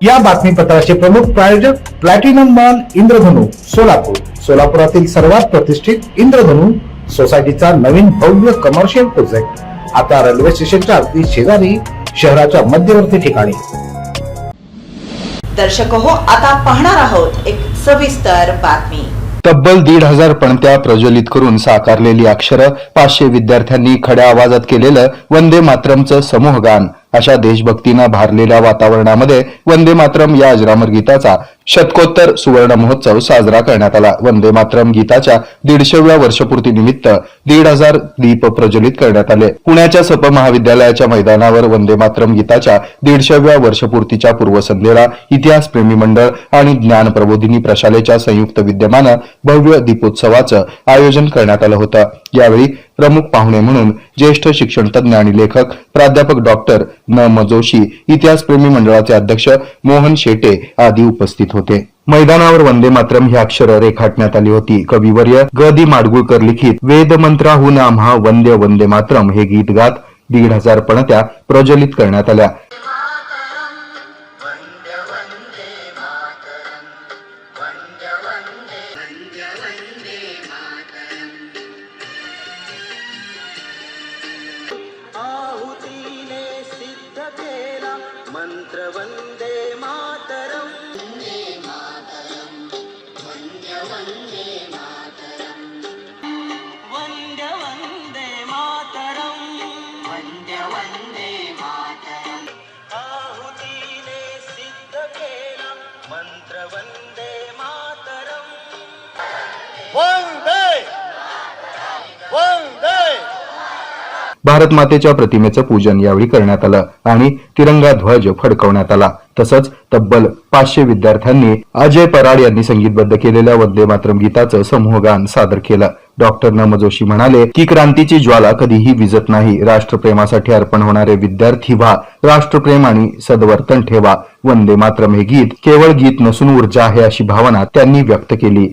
या बातमीपत्राचे प्रमुख प्रायोजक प्लॅटिनम मॉल इंद्रधनु सोलापूर. सोलापुरातील सर्वात प्रतिष्ठित इंद्रधनु सोसायटीचा नवीन भव्य कमर्शियल प्रोजेक्ट आता रेल्वे स्टेशनच्या अगदी शेजारी शहराच्या मध्यवर्ती ठिकाणी. दर्शक हो आता पाहणार आहोत एक सविस्तर बातमी. तब्बल दीड हजार पणत्या प्रज्वलित करून साकारलेली अक्षरं पाचशे विद्यार्थ्यांनी खड्या आवाजात केलेलं वंदे मातरमचं समूह गान अशा देशभक्तीनं भारलेल्या वातावरणामध्ये वंदे मातरम या अजरामर गीताचा शतकोत्तर सुवर्ण महोत्सव साजरा करण्यात आला. वंदे मातरम गीताच्या दीडशेव्या वर्षपूर्ती निमित्त दीड हजार दीप प्रज्वलित करण्यात आले. पुण्याच्या सप महाविद्यालयाच्या मैदानावर वंदे मातरम गीताच्या दीडशेव्या वर्षपूर्तीच्या पूर्वसंध्येला इतिहास प्रेमी मंडळ आणि ज्ञान प्रबोधिनी प्रशालेच्या संयुक्त विद्यमानं भव्य दीपोत्सवाचं आयोजन करण्यात आलं होतं. यावेळी प्रमुख पाहुणे म्हणून ज्येष्ठ शिक्षणतज्ञ आणि लेखक प्राध्यापक डॉक्टर न म जोशी इतिहासप्रेमी मंडळाचे अध्यक्ष मोहन शेटे आदी उपस्थित होते. मैदानावर वंदे मातरम ही अक्षर रेखाटण्यात आली होती. कविवर्य ग. दि. माडगुळकर लिखित वेदमंत्राहून आम्हा वंदे वंदे मातरम हे गीत गात दीड हजार पणत्या प्रज्वलित करण्यात आल्या. मंत्र वंदे भारत मातेच्या प्रतिमेचं पूजन यावेळी करण्यात आलं आणि तिरंगा ध्वज फडकवण्यात आला. तसंच तब्बल पाचशे विद्यार्थ्यांनी अजय पराड यांनी संगीतबद्ध केलेल्या वंदे मातरम गीताचं समूहगान सादर केलं. डॉक्टर नम जोशी म्हणाले की क्रांतीची ज्वाला कधीही विजत नाही. राष्ट्रप्रेमासाठी अर्पण होणारे विद्यार्थी व्हा. राष्ट्रप्रेम आणि सद्वर्तन ठेवा. वंदे मातरम हे गीत केवळ गीत नसून ऊर्जा आहे अशी भावना त्यांनी व्यक्त केली.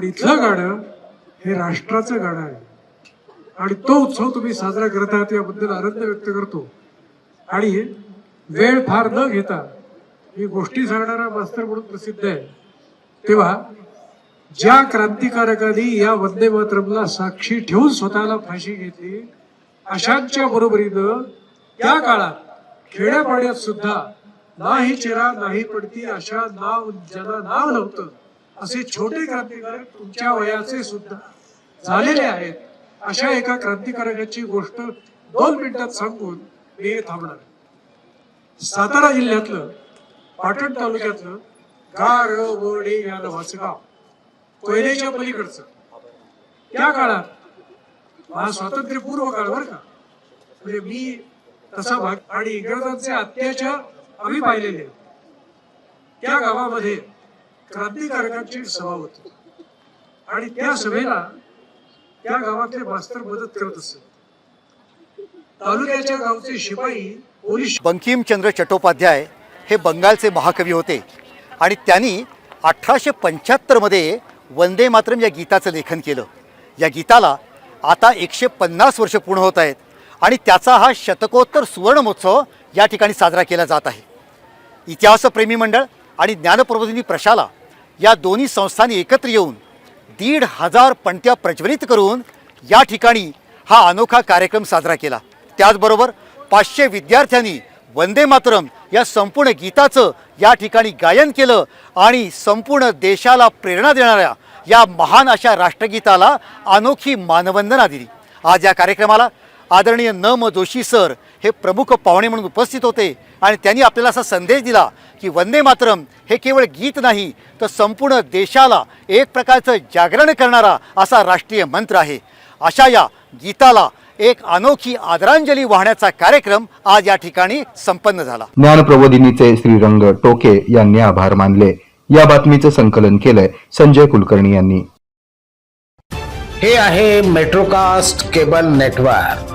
पण इथलं गाणं हे राष्ट्राचं गाणं आहे. आणि तो उत्सव तुम्ही साजरा करत आहात याबद्दल आनंद व्यक्त करतो. आणि वेळ फार न घेता ही गोष्टी सांगणारा मास्तर म्हणून प्रसिद्ध आहे. तेव्हा ज्या क्रांतिकारकांनी या वंदे मातरमला साक्षी ठेवून स्वतःला फाशी घेतली अशांच्या बरोबरीनं त्या काळात खेड्यापाड्यात सुद्धा नाही चिरा नाही पडती अशा नाव ज्यांना नाव नव्हतं असे छोटे क्रांतिकारक तुमच्या वयाचे सुद्धा झालेले आहेत. अशा एका क्रांतिकारकाची गोष्ट दोन मिनिटात सांगून मी थांबणार सातारा जिल्ह्यातलं पाटण तालुक्यातलं गारवडे या नावाचं गाव कोयनेच्या पलीकडचं. त्या काळात हा स्वातंत्र्यपूर्व काळ बरं का? म्हणजे मी तसा भाग आणि इंग्रजांचे अत्याचार आम्ही पाहिलेले. त्या गावामध्ये क्रांतिकारकांची सभा होती. आणि त्या सभेला त्या गावातले मास्तर मदत करत असत. तालुक्याच्या गावचे शिपाई पोलीस बंकिमचंद्र चट्टोपाध्याय हे बंगालचे महाकवी होते. आणि त्यांनी अठराशे पंच्याहत्तरमध्ये वंदे मातरम या गीताचं लेखन केलं. या गीताला आता एकशे पन्नास वर्ष पूर्ण होत आहेत आणि त्याचा हा शतकोत्तर सुवर्णमहोत्सव या ठिकाणी साजरा केला जात आहे. इतिहासप्रेमी मंडळ आणि ज्ञानप्रबोधिनी प्रशाला या दोन्ही संस्थांनी एकत्र येऊन दीड हजार पणत्या प्रज्वलित करून या ठिकाणी हा अनोखा कार्यक्रम साजरा केला. त्याचबरोबर पाचशे विद्यार्थ्यांनी वंदे मातरम या संपूर्ण गीताचं या ठिकाणी गायन केलं आणि संपूर्ण देशाला प्रेरणा देणाऱ्या या महान अशा राष्ट्रगीताला अनोखी मानवंदना दिली. आज या कार्यक्रमाला आदरणीय न म जोशी सर हे प्रमुख पाहुणे म्हणून उपस्थित होते आणि त्यांनी आपल्याला असा संदेश दिला की वंदे मातरम हे केवळ गीत नाही तर संपूर्ण देशाला एक प्रकारचं जागरण करणारा असा राष्ट्रीय मंत्र आहे. अशा या गीताला एक अनोखी आदरांजली वाहण्याचा कार्यक्रम आज या ठिकाणी संपन्न झाला. ज्ञान प्रबोधिनीचे श्रीरंग टोके यांनी आभार मानले. या बातमीचं संकलन केलंय संजय कुलकर्णी यांनी. हे आहे मेट्रोकास्ट केबल नेटवर्क.